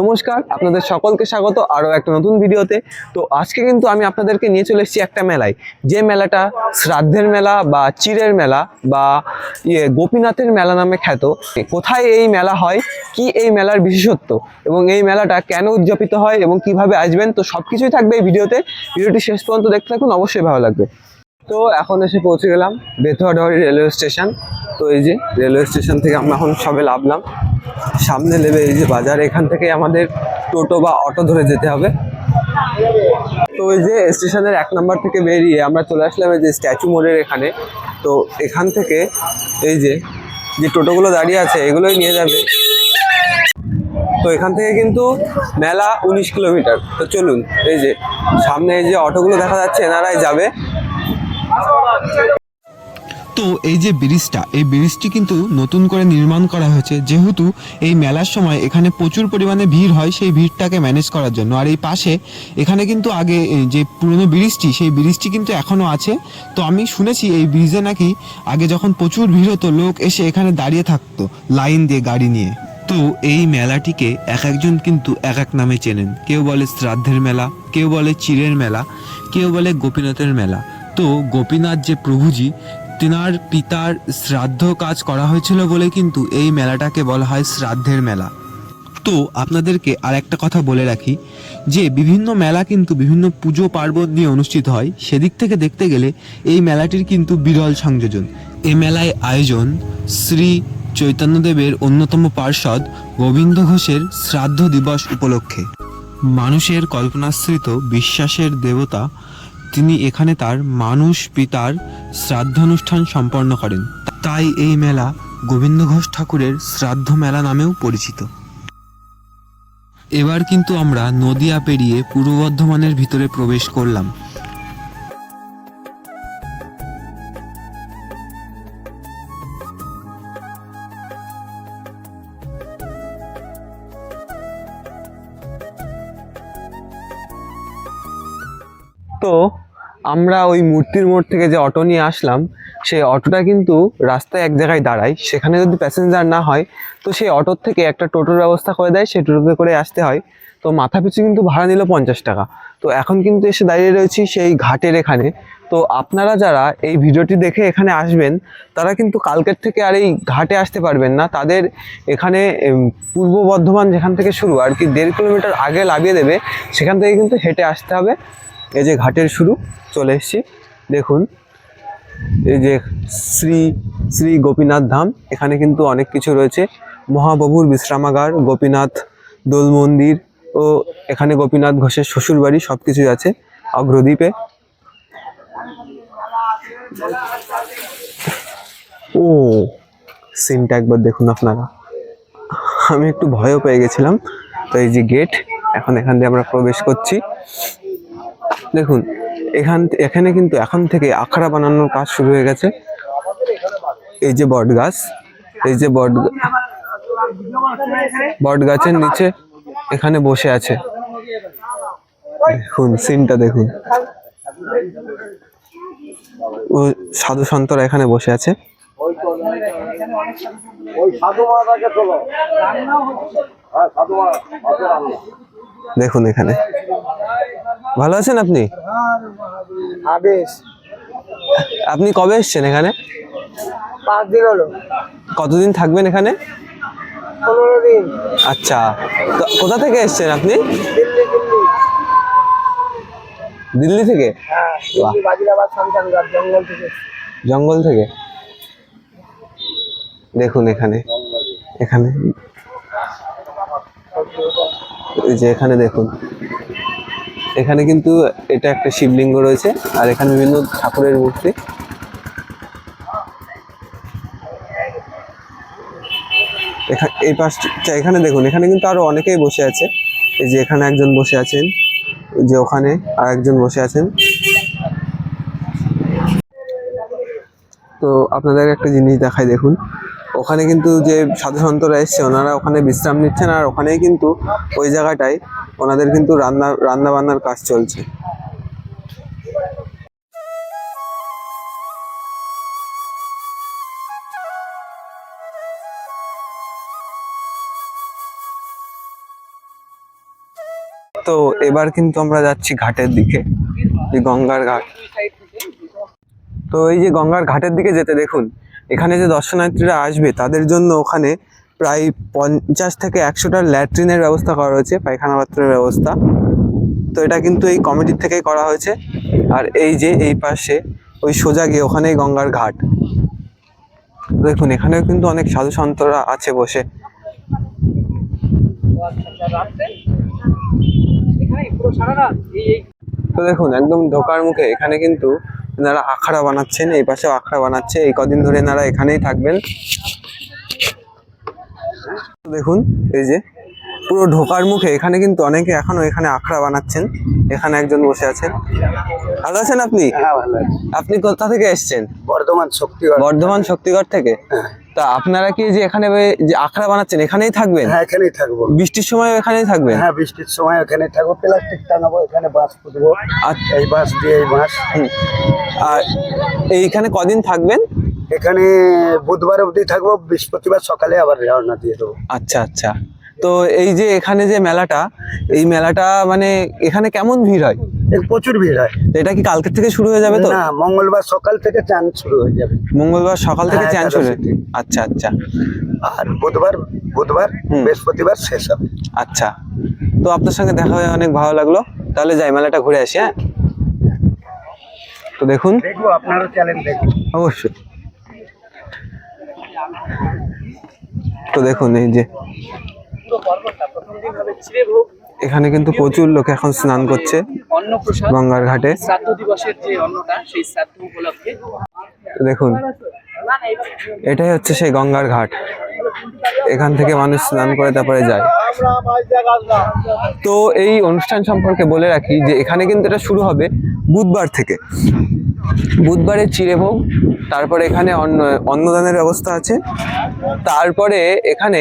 নমস্কার, আপনাদের সকলকে স্বাগত আরও একটা নতুন ভিডিওতে। তো আজকে কিন্তু আমি আপনাদেরকে নিয়ে চলে এসেছি একটা মেলায়। যে মেলাটা শ্রাদ্ধের মেলা বা চিরের মেলা বা ইয়ে গোপীনাথের মেলা নামে খ্যাত। কোথায় এই মেলা হয়, কি এই মেলার বিশেষত্ব এবং এই মেলাটা কেন উদযাপিত হয় এবং কীভাবে আসবেন, তো সব কিছুই থাকবে এই ভিডিওতে। ভিডিওটি শেষ পর্যন্ত দেখতে থাকুন, অবশ্যই ভালো লাগবে। তো এখন এসে পৌঁছে গেলাম বেথুয়াডাওয়ারি রেলওয়ে স্টেশন। তো এই যে রেলওয়ে স্টেশন থেকে আমরা এখন সবে লাভলাম সামনে নেবে এই যে বাজার, এখান থেকে আমাদের টোটো বা অটো ধরে যেতে হবে। তো ওই যে স্টেশনের এক নম্বর থেকে বেরিয়ে আমরা চলে আসলাম এই যে স্ট্যাচু মোড়ের এখানে। তো এখান থেকে এই যে যে টোটোগুলো দাঁড়িয়ে আছে, এগুলোই নিয়ে যাবে। তো এখান থেকে কিন্তু মেলা উনিশ কিলোমিটার। তো চলুন, এই যে সামনে এই যে অটোগুলো দেখা যাচ্ছে, এনারাই যাবে। তো এই যে ব্রিজটা, এই ব্রিজটি কিন্তু নতুন করে নির্মাণ করা হয়েছে। যেহেতু এই মেলার সময় এখানে প্রচুর পরিমাণে ভিড় হয় সেই ভিড়টাকে ম্যানেজ করার জন্য। আর এই পাশে এখানে কিন্তু আগে যে পুরনো ব্রিজটি, সেই ব্রিজটি কিন্তু এখনও আছে। তো আমি শুনেছি এই ব্রিজে নাকি আগে যখন প্রচুর ভিড় হতো, লোক এসে এখানে দাঁড়িয়ে থাকতো, লাইন দিয়ে গাড়ি নিয়ে। তো এই মেলাটিকে এক একজন কিন্তু এক এক নামে চেনেন। কেউ বলে শ্রাদ্ধের মেলা, কেউ বলে চিরের মেলা, কেউ বলে গোপীনাথের মেলা। তো গোপীনাথ যে প্রভুজি, তেনার পিতার শ্রাদ্ধ কাজ করা হয়েছিল বলে কিন্তু এই মেলাটাকে বলা হয় শ্রাদ্ধের মেলা। তো আপনাদেরকে আর একটা কথা বলে রাখি, যে বিভিন্ন মেলা কিন্তু বিভিন্ন পুজো পার্বণ নিয়ে অনুষ্ঠিত হয়, সেদিক থেকে দেখতে গেলে এই মেলাটির কিন্তু বিরল সংযোজন। এ মেলায় আয়োজন শ্রী চৈতন্যদেবের অন্যতম পার্ষদ গোবিন্দ ঘোষের শ্রাদ্ধ দিবস উপলক্ষে। মানুষের কল্পনাশ্রিত, বিশ্বাসের দেবতা তিনি এখানে তার মানুষ, পিতার শ্রাদ্ধানুষ্ঠান সম্পন্ন করেন। তাই এই মেলা গোবিন্দ ঘোষ ঠাকুরের শ্রাদ্ধ মেলা নামেও পরিচিত। এবার কিন্তু আমরা নদিয়া পেরিয়ে পূর্ব বর্ধমানের ভিতরে প্রবেশ করলাম। তো আমরা ওই মূর্তির মোড় থেকে যে অটো নিয়ে আসলাম, সেই অটোটা কিন্তু রাস্তায় এক জায়গায় দাঁড়ায়। সেখানে যদি প্যাসেঞ্জার না হয়, তো সেই অটোর থেকে একটা টোটোর ব্যবস্থা করে দেয়, সেই টোটোতে করে আসতে হয়। তো মাথা পিছু কিন্তু ভাড়া নিল পঞ্চাশ টাকা। তো এখন কিন্তু এসে দাঁড়িয়ে রয়েছি সেই ঘাটের এখানে। তো আপনারা যারা এই ভিডিওটি দেখে এখানে আসবেন, তারা কিন্তু কালকের থেকে আর এই ঘাটে আসতে পারবেন না। তাদের এখানে পূর্ব বর্ধমান যেখান থেকে শুরু, আর কি দেড় কিলোমিটার আগে লাগিয়ে দেবে, সেখান থেকে কিন্তু হেঁটে আসতে হবে। এই যে ঘাটের শুরু, চলে এসেছি। দেখুন, এই যে শ্রী শ্রী গোপীনাথ ধাম, এখানে কিন্তু অনেক কিছু রয়েছে। মহাপ্রভুর বিশ্রামাগার, গোপীনাথ দোল মন্দির ও এখানে গোপীনাথ ঘোষের শ্বশুর বাড়ি সব কিছুই আছে অগ্রদ্বীপে। ও সিনটা একবার দেখুন আপনারা। আমি একটু ভয়ও পেয়ে গেছিলাম। তো এই যে গেট এখন এখান দিয়ে আমরা প্রবেশ করছি। দেখুন, এখান এখানে কিন্তু এখন থেকে আখড়া বানানোর কাজ শুরু হয়ে গেছে। এই যে বট গাছ, এই যে বট বট গাছের নিচে এখানে বসে আছে। দেখুন সিনটা দেখুন। ও, সাধু সন্তরা এখানে বসে আছে। সাধু দেখুন এখানে। ভালো আছেন আপনি? আপনি কবে এসছেন এখানে? পাঁচ দিন হলো। কতদিন থাকবেন এখানে? পনেরো দিন। আচ্ছা। কোথা থেকে এসছেন আপনি? দিল্লি থেকে? হ্যাঁ শামশানগড় জঙ্গল থেকে? দেখুন এখানে। এখানে যে এখানে দেখুন। এখানে কিন্তু এটা একটা শিবলিঙ্গ রয়েছে, আর এখানে বিভিন্ন ঠাকুরের মূর্তি। এই পাশটা এখানে দেখুন, এখানে কিন্তু আরও অনেকেই বসে আছে। এই যে এখানে একজন বসে আছেন যে ওখানে আর একজন বসে আছেন। তো আপনাদের একটা জিনিস দেখাই দেখুন। ওখানে কিন্তু যে সাধু সন্তরা এসছে, ওনারা ওখানে বিশ্রাম নিচ্ছেন আর ওখানেই কিন্তু ওই জায়গাটায় ওনাদের কিন্তু রান্না রান্না বান্নার কাজ চলছে। তো এবার কিন্তু আমরা যাচ্ছি ঘাটের দিকে, যে গঙ্গার ঘাট। তো এই যে গঙ্গার ঘাটের দিকে যেতে দেখুন এখানে যে দর্শনার্থীরা আসবে, তাদের জন্য ওখানে প্রায় পঞ্চাশ থেকে একশোটার ল্যাট্রিনের ব্যবস্থা করা হয়েছে, পায়খানা পাত্রের ব্যবস্থা। তো এটা কিন্তু এই কমিটির থেকেই করা হয়েছে। আর এই যে এই পাশে ওই সোজা গিয়ে ওখানেই গঙ্গার ঘাট। দেখুন, এখানেও কিন্তু অনেক সাধু সন্তরা আছে বসে। তো দেখুন, একদম ঢোকার মুখে এখানে কিন্তু এনারা আখড়া বানাচ্ছেন, এই পাশেও আখড়া বানাচ্ছে। এই কদিন ধরে এনারা এখানেই থাকবেন। দেখুন, এই যে পুরো ঢোকার মুখে এখানে কিন্তু অনেকে এখনও এখানে আখড়া বানাচ্ছেন। এখানে একজন বসে আছেন। ভালো আছেন আপনি? হ্যাঁ ভালো আপনি কোথা থেকে এসছেন? বর্ধমান শক্তিগড়। বর্ধমান শক্তিগড় থেকে? তা আপনারা কি যে এখানে যে আখড়া বানাচ্ছেন এখানেই থাকবেন? হ্যাঁ এখানেই থাকব। বৃষ্টির সময় এখানেই থাকবেন? হ্যাঁ বৃষ্টির সময় ওখানে থাকব। প্লাস্টিক টাঙাবো এখানে বাঁশ পুঁতবো। আচ্ছা। এই বাঁশ দিয়ে এই বাঁশ। আর এইখানে কদিন থাকবেন? এখানে বুধবার অবধি থাকব বৃহস্পতিবার সকালে আবার রওনা দিয়ে দেবো। আচ্ছা আচ্ছা। তো এই যে এখানে যে মেলাটা এই মেলাটা মানে এখানে কেমন ভিড় হয়? প্রচুর ভিড় হয়। এটা কি কালকের থেকে শুরু হয়ে যাবে তো? না মঙ্গলবার সকাল থেকে চান শুরু হয়ে যাবে। মঙ্গলবার সকাল থেকে হ্যাঁ, চ্যান শুরু। আচ্ছা আচ্ছা। আর বুধবার বুধবার বৃহস্পতিবার শেষ হবে। আচ্ছা। তো আপনার সঙ্গে দেখা হয়ে অনেক ভালো লাগল। তাহলে যাই মেলাটা ঘুরে আসি হ্যাঁ? তো দেখুন। দেখব আপনারও চ্যালেঞ্জ দেখব। অবশ্যই। তো দেখুন এই যে এখানে কিন্তু প্রচুর লোক এখন স্নান করছে গঙ্গার ঘাটে। দেখুন এটাই হচ্ছে সেই গঙ্গার ঘাট। এখান থেকে মানুষ স্নান করে তারপরে যায়। তো এই অনুষ্ঠান সম্পর্কে বলে রাখি যে এখানে কিন্তু এটা শুরু হবে বুধবার থেকে। বুধবারে চিড়েভোগ তারপরে এখানে অন্ন অন্নদানের ব্যবস্থা আছে। তারপরে এখানে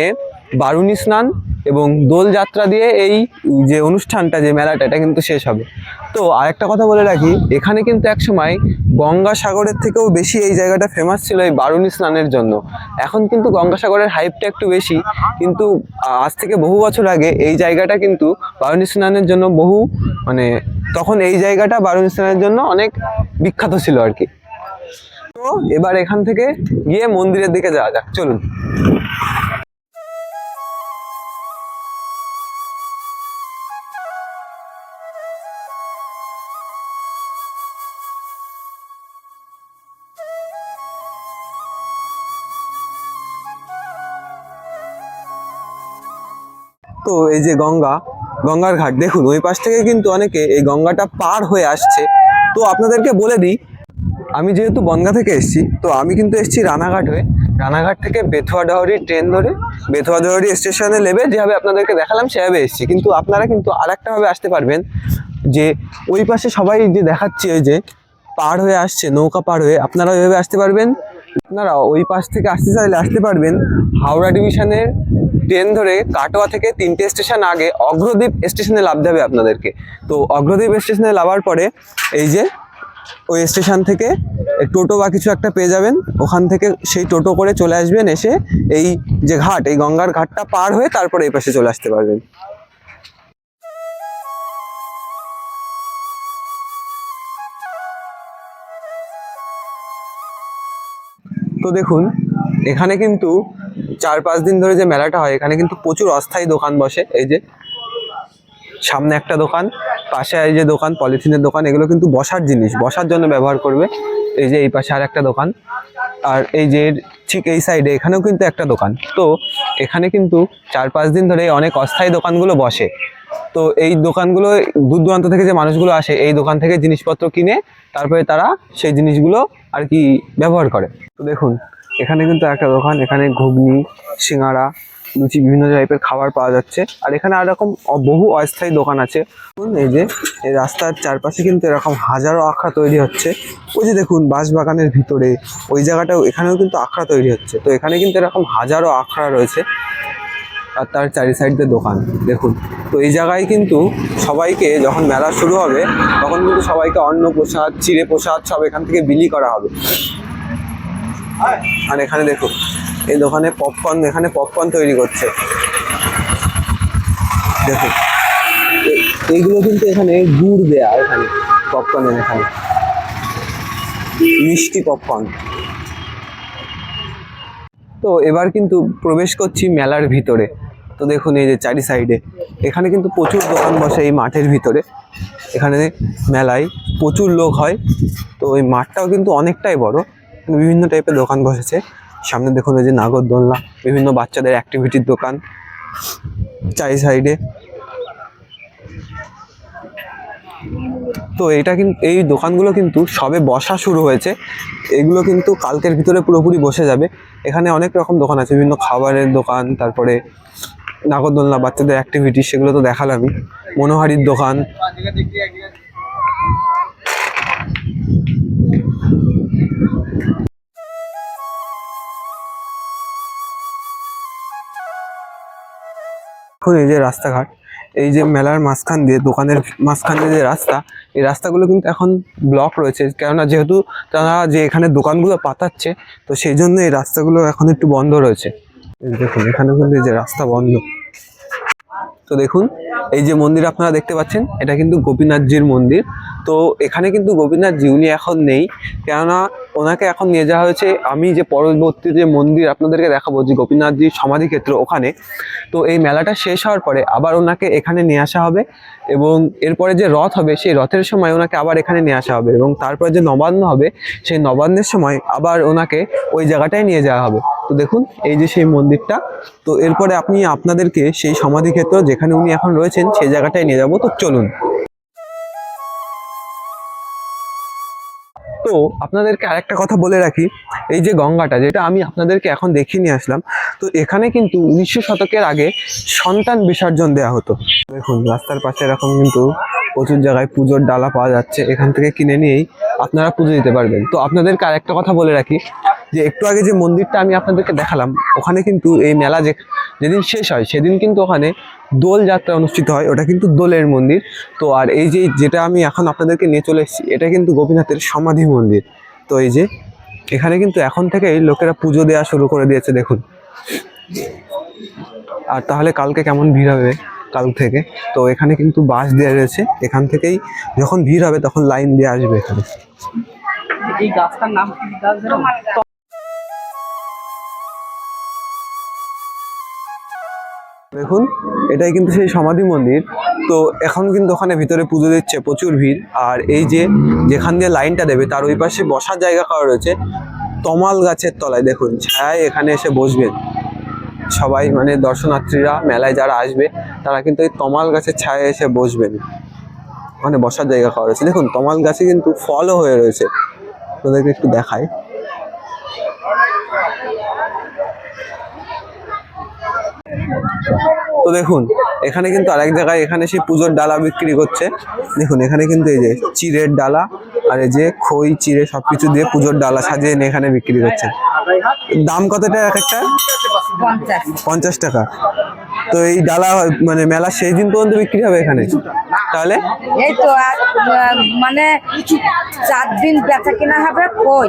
বারুণী স্নান এবং দোল যাত্রা দিয়ে এই যে অনুষ্ঠানটা, যে মেলাটা, এটা কিন্তু শেষ হবে। তো আরেকটা কথা বলে রাখি, এখানে কিন্তু একসময় গঙ্গাসাগরের থেকেও বেশি এই জায়গাটা ফেমাস ছিল এই বারুণী স্নানের জন্য। এখন কিন্তু গঙ্গাসাগরের হাইপটা একটু বেশি, কিন্তু আজ থেকে বহু বছর আগে এই জায়গাটা কিন্তু বারুণী স্নানের জন্য বহু মানে তখন এই জায়গাটা বারুণী স্নানের জন্য অনেক বিখ্যাত ছিল আর কি। তো এবার এখান থেকে গিয়ে মন্দিরের দিকে যাওয়া যাক, চলুন। তো এই যে গঙ্গা, গঙ্গার ঘাট, দেখুন ওই পাশ থেকে কিন্তু অনেকে এই গঙ্গাটা পার হয়ে আসছে। তো আপনাদেরকে বলে দিই, আমি যেহেতু বনগা থেকে এসেছি, তো আমি কিন্তু এসেছি রানাঘাট হয়ে। রানাঘাট থেকে বেথুয়া ডাহরি ট্রেন ধরে, বেথুয়া ডাহরি স্টেশনে নেবে, যেভাবে আপনাদেরকে দেখালাম সেভাবে এসেছি। কিন্তু আপনারা কিন্তু আরেকটাভাবে আসতে পারবেন, যে ওই পাশে সবাই যে দেখাচ্ছি ওই যে পার হয়ে আসছে, নৌকা পার হয়ে, আপনারা ওইভাবে আসতে পারবেন। আপনারা ওই পাশ থেকে আসতে চাইলে আসতে পারবেন হাওড়া ডিভিশনের ট্রেন ধরে কাটোয়া থেকে তিনটে স্টেশন আগে অগ্রদ্বীপ স্টেশনে নামতে হবে আপনাদেরকে। তো অগ্রদ্বীপ স্টেশনে লাভার পরে এই যে ওই স্টেশন থেকে টোটো বা কিছু একটা পেয়ে যাবেন। ওখান থেকে সেই টোটো করে চলে আসবেন, এসে এই যে ঘাট, এই গঙ্গার ঘাটটা পার হয়ে তারপরে এই পাশে চলে আসতে পারবেন। তো দেখুন, এখানে কিন্তু চার পাঁচ দিন ধরে যে মেলাটা হয়, এখানে কিন্তু প্রচুর অস্থায়ী দোকান বসে। এই যে সামনে একটা দোকান, পাশে এই যে দোকান, পলিথিনের দোকান, এগুলো কিন্তু বসার জিনিস, বসার জন্য ব্যবহার করবে। এই যে এই পাশে আর একটা দোকান, আর এই যে ঠিক এই সাইডে এখানেও কিন্তু একটা দোকান। তো এখানে কিন্তু চার পাঁচ দিন ধরে অনেক অস্থায়ী দোকানগুলো বসে। তো এই দোকানগুলো দূর দূরান্ত থেকে যে মানুষগুলো আসে, এই দোকান থেকে জিনিসপত্র কিনে তারপরে তারা সেই জিনিসগুলো আর কি ব্যবহার করে। তো দেখুন, এখানে কিন্তু একটা দোকান, এখানে ঘুগনি সিঙ্গাড়া লুচি, বিভিন্ন টাইপের খাবার পাওয়া যাচ্ছে। আর এখানে আর রকম অ- বহু অস্থায়ী দোকান আছে। এই যে, এই রাস্তার চারপাশে কিন্তু এরকম হাজারো আখড়া তৈরি হচ্ছে। ওই যে দেখুন, বাঁশবাগানের ভিতরে, ওই জায়গাটাও এখানেও কিন্তু আখড়া তৈরি হচ্ছে। তো এখানে কিন্তু এরকম হাজারো আখড়া রয়েছে। আর তার চারি সাইড দোকান, দেখুন। তো এই জায়গায় কিন্তু সবাইকে যখন মেলা শুরু হবে, তখন কিন্তু সবাইকে অন্ন প্রসাদ, চিড়ে প্রসাদ সব এখান থেকে বিলি করা হবে। আর এখানে দেখুন, এই দোকানে পপকর্ন এখানে পপকর্ন তৈরি করছে। দেখুন, এইগুলো কিন্তু এখানে গুড় দেয়া, এখানে পপকর্নের এখানে। মিষ্টি পপকর্ন তো এবার কিন্তু প্রবেশ করছি মেলার ভিতরে। তো দেখুন এই যে চারি সাইডে এখানে কিন্তু প্রচুর দোকান বসে এই মাঠের ভিতরে। এখানে মেলায় প্রচুর লোক হয়। তো এই মাঠটাও কিন্তু অনেকটাই বড়। বিভিন্ন টাইপের দোকান বসেছে। সামনে দেখুন এই যে নাগরদোলনা, বিভিন্ন বাচ্চাদের অ্যাক্টিভিটির দোকান। চারি সাইডে তো এটা কিন্তু এই দোকানগুলো কিন্তু সবে বসা শুরু হয়েছে। এগুলো কিন্তু কালকের ভিতরে পুরোপুরি বসে যাবে। এখানে অনেক রকম দোকান আছে। বিভিন্ন খাবারের দোকান, তারপরে নাগরদোলনা, বাচ্চাদের অ্যাক্টিভিটি সেগুলো তো দেখালামই। মনোহারির দোকান। এখন এই যে রাস্তাঘাট, এই যে মেলার মাঝখান দিয়ে, দোকানের মাঝখান দিয়ে যে রাস্তা, এই রাস্তাগুলো কিন্তু এখন ব্লক রয়েছে। কেননা যেহেতু তারা যে এখানে দোকানগুলো পাতাচ্ছে, তো সেই জন্য এই রাস্তাগুলো এখন একটু বন্ধ রয়েছে। দেখুন, এখানে কিন্তু যে রাস্তা বন্ধ। তো দেখুন, এই যে মন্দির আপনারা দেখতে পাচ্ছেন, এটা কিন্তু গোপীনাথজির মন্দির। তো এখানে কিন্তু গোপীনাথজি, উনি এখন নেই। কেননা ওনাকে এখন নিয়ে যাওয়া হয়েছে। আমি যে পরবর্তী যে মন্দির আপনাদেরকে দেখাবো, যে গোপীনাথজির সমাধিক্ষেত্র ওখানে, তো এই মেলাটা শেষ হওয়ার পরে আবার ওনাকে এখানে নিয়ে আসা হবে। এবং এরপরে যে রথ হবে, সেই রথের সময় ওনাকে আবার এখানে নিয়ে আসা হবে এবং তারপরে যে নবান্ন হবে, সেই নবান্নের সময় আবার ওনাকে ওই জায়গাটায় নিয়ে যাওয়া হবে। তো দেখুন, এই যে সেই মন্দিরটা। তো এরপরে আপনি আপনাদেরকে সেই সমাধিক্ষেত্র যেখানে উনি এখন রয়েছেন, সেই জায়গাটায় নিয়ে যাব। তো চলুন। আপনাদেরকে আরেকটা কথা বলে রাখি, এই যে গঙ্গাটা, যেটা আমি আপনাদেরকে এখন দেখিয়ে নিয়ে আসলাম, তো এখানে কিন্তু উনিশশো শতকের আগে সন্তান বিসর্জন দেওয়া হতো। দেখুন, রাস্তার পাশে এরকম কিন্তু প্রচুর জায়গায় পুজোর ডালা পাওয়া যাচ্ছে, এখান থেকে কিনে নিয়েই আপনারা পুজো দিতে পারবেন। তো আপনাদেরকে আরেকটা কথা বলে রাখি যে একটু আগে যে মন্দিরটা আমি আপনাদেরকে দেখালাম, ওখানে কিন্তু এই মেলা যে যেদিন শেষ হয়, সেদিন কিন্তু ওখানে দোল যাত্রা অনুষ্ঠিত হয়। ওটা কিন্তু দোলের মন্দির। তো আর এই যে যেটা আমি এখন আপনাদেরকে নিয়ে চলে এসেছি, এটা কিন্তু গোপীনাথের সমাধি মন্দির। তো এই যে, এখানে কিন্তু এখন থেকেই লোকেরা পুজো দেওয়া শুরু করে দিয়েছে, দেখুন। আর তাহলে কালকে কেমন ভিড় হবে কাল থেকে? তো এখানে কিন্তু বাস দেওয়া রয়েছে। এখান থেকেই যখন ভিড় হবে, তখন লাইন দিয়ে আসবে এখানে। এই গাছটার নাম দেখুন, এটাই কিন্তু সেই সমাধি মন্দির। তো এখন কিন্তু ওখানে ভিতরে পুজো দিচ্ছে, প্রচুর ভিড়। আর এই যে যেখান দিয়ে লাইনটা দেবে, তার ওই পাশে বসার জায়গা করা রয়েছে, তমাল গাছের তলায়। দেখুন ছায় এখানে এসে বসবেন। সবাই মানে দর্শনার্থীরা, মেলায় যারা আসবে, তারা কিন্তু এই তমাল গাছের ছায় এসে বসবেন। ওখানে বসার জায়গা করা রয়েছে। দেখুন, তমাল গাছে কিন্তু ফলও হয়ে রয়েছে। আপনাদেরকে একটু দেখায় তো দেখুন এখানে কিন্তু আরেক জায়গায় এখানে সেই পুজোর ডালা বিক্রি করছে। দেখুন এখানে কিন্তু এই যে চিরের ডালা আর এই যে খই চিড়ে সবকিছু দিয়ে পুজোর ডালা সাজিয়ে এনে এখানে বিক্রি করছে। দাম কতটা এক একটা? পঞ্চাশ। টাকা। তো এই ডালা মানে মেলা সেই দিন পর্যন্ত বিক্রি হবে এখানে? তাহলে? এই তো মানে চার দিন বেচা কিনা হবে কই?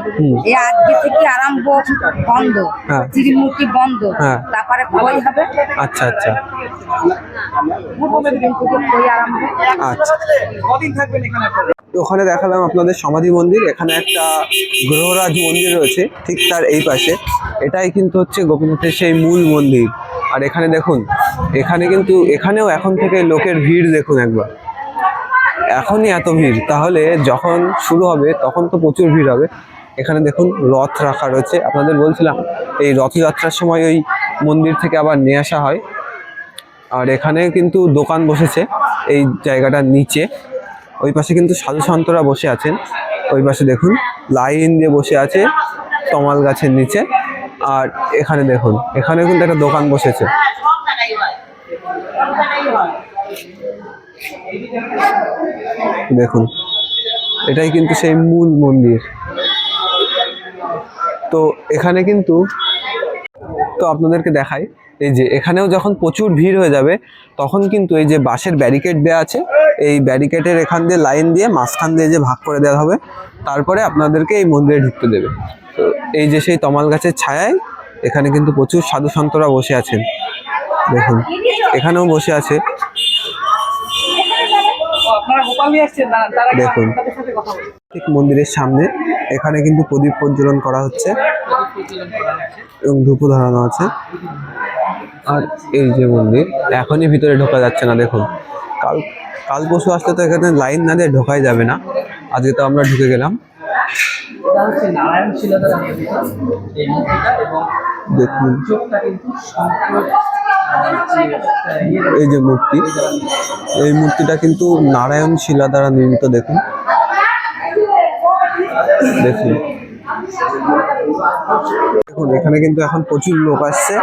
এই আজকে থেকে আরম্ভ বন্ধ হ্যাঁ। বন্ধ। হ্যাঁ। তারপরে কই হবে? আচ্ছা আচ্ছা। আচ্ছা। ওখানে দেখালাম আপনাদের সমাধি মন্দির এখানে একটা গ্রহরাজ মন্দির রয়েছে ঠিক তার এই পাশে। এটাই কিন্তু হচ্ছে গোপীনাথের সেই মূল মন্দির। আর এখানে দেখুন এখানে কিন্তু এখানেও এখন থেকে লোকের ভিড় দেখুন একবার। এখনই এত ভিড়। তাহলে যখন শুরু হবে, তখন তো প্রচুর ভিড় হবে। এখানে দেখুন রথ রাখা রয়েছে। আপনাদের বলছিলাম, এই রথযাত্রার সময় ওই মন্দির থেকে আবার নিয়ে আসা হয়। আর এখানে কিন্তু দোকান বসেছে এই জায়গাটার নিচে। ওই পাশে কিন্তু সাধু সন্তরা বসে আছেন। ওই পাশে দেখুন, লাইন দিয়ে বসে আছে তমাল গাছের নিচে। আর এখানে দেখুন এখানে কিন্তু একটা দোকান বসেছে। দেখুন, এটাই কিন্তু সেই মূল মন্দির। তো এখানে কিন্তু, তো আপনাদেরকে দেখাই, এই যে এখানেও যখন প্রচুর ভিড় হয়ে যাবে, তখন কিন্তু এই যে বাঁশের ব্যারিকেড দেওয়া আছে, এই ব্যারিকেডের এখান দিয়ে লাইন দিয়ে মাঝখান দিয়ে যে ভাগ করে দেওয়া হবে, তারপরে আপনাদেরকে এই মন্দিরে ঢুকতে দেবে। তো এই যে সেই তমাল গাছের ছায়ায় এখানে কিন্তু প্রচুর সাধু সন্তরা বসে আছেন। দেখুন, এখানেও বসে আছে আপনারা গোপাল নিয়ে আসছেন দাঁড়ান তার আগে দেখুন। ঠিক মন্দিরের সামনে এখানে কিন্তু প্রদীপ প্রজ্বলন করা হচ্ছে এবং ধূপও ধরানো আছে। আর এই যে মন্দির এখনই ভিতরে ঢোকা যাচ্ছে না দেখুন। কাল কাল পরশু আসলে তো এখানে লাইন না দিয়ে ঢোকাই যাবে না। আজকে তো আমরা ঢুকে গেলাম। দেখুন। এই যে মূর্তি, এই মূর্তিটা কিন্তু নারায়ণ শিলা দ্বারা নির্মিত, দেখুন। দেখুন। দেখুন, এখানে কিন্তু এখন প্রচুর লোক আসছে।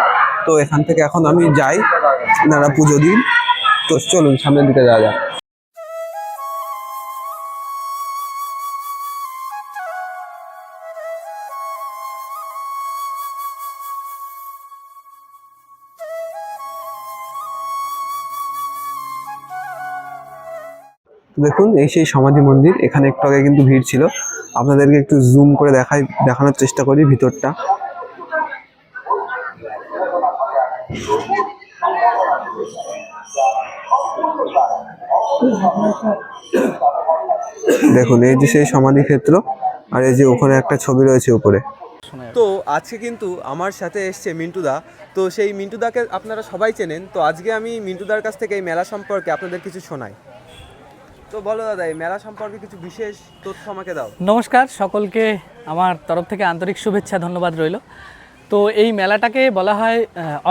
তো এখান থেকে এখন আমি যাই নারা পুজো দিন। তো চলুন, সামনের দিকে যাওয়া যাক। দেখুন, এই সেই সমাধি মন্দির। এখানে একটু আগে কিন্তু ভিড় ছিল। আপনাদেরকে একটু জুম করে দেখাই, দেখানোর চেষ্টা করি ভিতরটা। দেখুন, এই যে সেই সমাধি ক্ষেত্র আর এই যে ওখানে একটা ছবি রয়েছে উপরে। তো আজকে কিন্তু আমার সাথে এসছে মিন্টুদা। তো সেই মিন্টুদাকে আপনারা সবাই চেনেন। তো আজকে আমি মিন্টুদার কাছ থেকে এই মেলা সম্পর্কে আপনাদের কিছু শোনাই। তো বলো দাদা, এই মেলা সম্পর্কে কিছু বিশেষ তথ্য আমাকে দাও। নমস্কার, সকলকে আমার তরফ থেকে আন্তরিক শুভেচ্ছা, ধন্যবাদ রইল। তো এই মেলাটাকে বলা হয়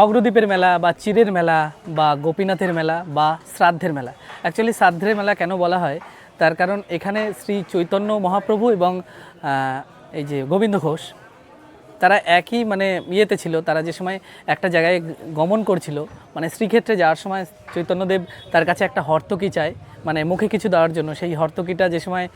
অগ্রদ্বীপের মেলা বা চিরের মেলা বা গোপীনাথের মেলা বা শ্রাদ্ধের মেলা। অ্যাকচুয়ালি শ্রাদ্ধের মেলা কেন বলা হয়? তার কারণ এখানে শ্রী চৈতন্য মহাপ্রভু এবং এই যে গোবিন্দ ঘোষ তারা একই মানে ইয়েতে ছিল, তারা যে সময় একটা জায়গায় গমন করছিল মানে শ্রীক্ষেত্রে যাওয়ার সময় চৈতন্যদেব তার কাছে একটা হর্তকি চায় মানে মুখে কিছু দেওয়ার জন্য। সেই হর্তকিটা যে সময়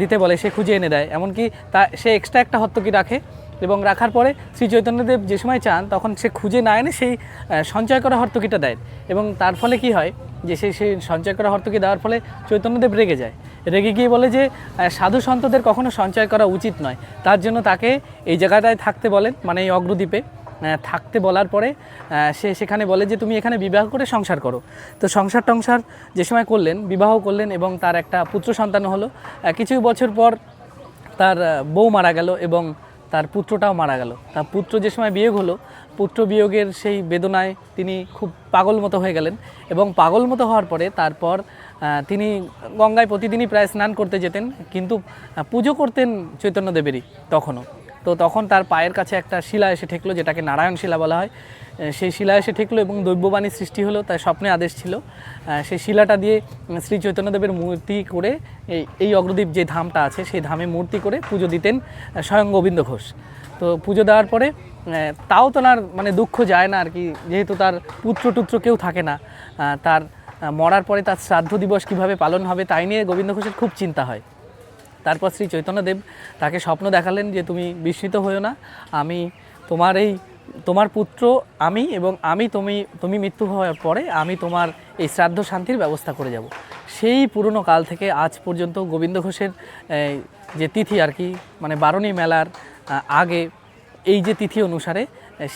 দিতে বলে, সে খুঁজে এনে দেয়। এমনকি তা, সে এক্সট্রা একটা হর্তকি রাখে এবং রাখার পরে শ্রী চৈতন্যদেব যে সময় চান, তখন সে খুঁজে না এনে সেই সঞ্চয় করা হর্তকিটা দেয়। এবং তার ফলে কি হয় যে সেই সেই সঞ্চয় করা হর্তকি দেওয়ার ফলে চৈতন্যদেব রেগে যায়। রেগে গিয়ে বলে যে সাধু সন্তদের কখনো সঞ্চয় করা উচিত নয়। তার জন্য তাকে এই জায়গাটায় থাকতে বলেন মানে এই অগ্রদ্বীপে থাকতে বলার পরে সে সেখানে বলে যে, তুমি এখানে বিবাহ করে সংসার করো। তো সংসার টংসার যে সময় করলেন, বিবাহ করলেন এবং তার একটা পুত্র সন্তান হলো। কিছু বছর পর তার বউ মারা গেল এবং তার পুত্রটাও মারা গেল। তার পুত্র যে সময় বিয়ে হলো পুত্র বিয়োগের সেই বেদনায় তিনি খুব পাগল মতো হয়ে গেলেন এবং পাগল মতো হওয়ার পরে তারপর তিনি গঙ্গায় প্রতিদিনই প্রায় স্নান করতে যেতেন, কিন্তু পুজো করতেন চৈতন্যদেবেরই তখনও। তো তখন তার পায়ের কাছে একটা শিলা এসে ঠেকলো, যেটাকে নারায়ণ শিলা বলা হয়। সেই শিলা এসে ঠেকলো এবং দৈব্যবাণী সৃষ্টি হলো, তাই স্বপ্নে আদেশ ছিল। সেই শিলাটা দিয়ে শ্রী চৈতন্যদেবের মূর্তি করে এই এই অগ্রদ্বীপ যে ধামটা আছে, সেই ধামে মূর্তি করে পুজো দিতেন স্বয়ং গোবিন্দ ঘোষ। তো পুজো দেওয়ার পরে তাও তো আর মানে দুঃখ যায় না আর কি, যেহেতু তার পুত্র টুত্র কেউ থাকে না। তার মরার পরে তার শ্রাদ্ধ দিবস কীভাবে পালন হবে তাই নিয়ে গোবিন্দ ঘোষের খুব চিন্তা হয়। তারপর শ্রী চৈতন্যদেব তাকে স্বপ্ন দেখালেন যে তুমি বিস্মিত হয়েও না, আমি তোমার এই, তোমার পুত্র আমি এবং আমি তুমি তুমি মৃত্যু হওয়ার পরে আমি তোমার এই শ্রাদ্ধ শান্তির ব্যবস্থা করে যাব। সেই পুরনো কাল থেকে আজ পর্যন্ত গোবিন্দ ঘোষের যে তিথি আর কি মানে বারণী মেলার আগে এই যে তিথি অনুসারে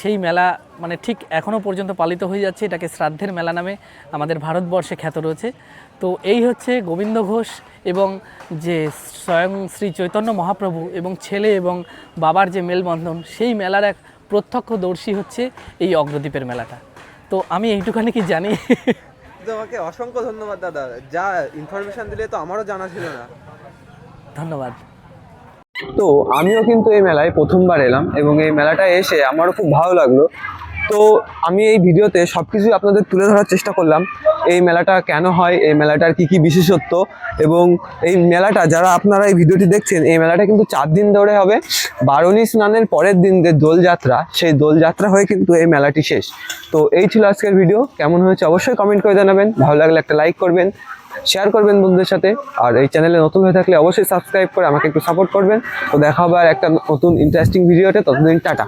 সেই মেলা মানে ঠিক এখনও পর্যন্ত পালিত হয়ে যাচ্ছে। এটাকে শ্রাদ্ধের মেলা নামে আমাদের ভারতবর্ষে খ্যাত রয়েছে। তো এই হচ্ছে গোবিন্দ ঘোষ এবং যে স্বয়ং শ্রী চৈতন্য মহাপ্রভু এবং ছেলে এবং বাবার যে মেলবন্ধন সেই মেলার এক প্রত্যক্ষদর্শী হচ্ছে এই অগ্রদ্বীপের মেলাটা। তো আমি এইটুখানি কি জানি? তোমাকে অসংখ্য ধন্যবাদ দাদা। যা ইনফরমেশন দিলে তো আমারও জানা ছিল না। ধন্যবাদ। তো আমিও কিন্তু এই মেলায় প্রথমবার এলাম এবং এই মেলাটা এসে আমারও খুব ভালো লাগল। তো আমি এই ভিডিওতে সব কিছুই আপনাদের তুলে ধরার চেষ্টা করলাম, এই মেলাটা কেন হয়, এই মেলাটার কি কি বিশেষত্ব এবং এই মেলাটা, যারা আপনারা এই ভিডিওটি দেখছেন, এই মেলাটা কিন্তু চার দিন ধরে হবে। বারণী স্নানের পরের দিন যে দোলযাত্রা, সেই দোলযাত্রা হয়ে কিন্তু এই মেলাটি শেষ। তো এই ছিল আজকের ভিডিও, কেমন হয়েছে অবশ্যই কমেন্ট করে জানাবেন, ভালো লাগলে একটা লাইক করবেন। শেয়ার করবেন বন্ধুদের সাথে। আর এই চ্যানেলে নতুন হয়ে থাকলে অবশ্যই সাবস্ক্রাইব করে আমাকে একটু সাপোর্ট করবেন। তো দেখা হবে আর একটা নতুন ইন্টারেস্টিং ভিডিওতে ততদিন টাটা।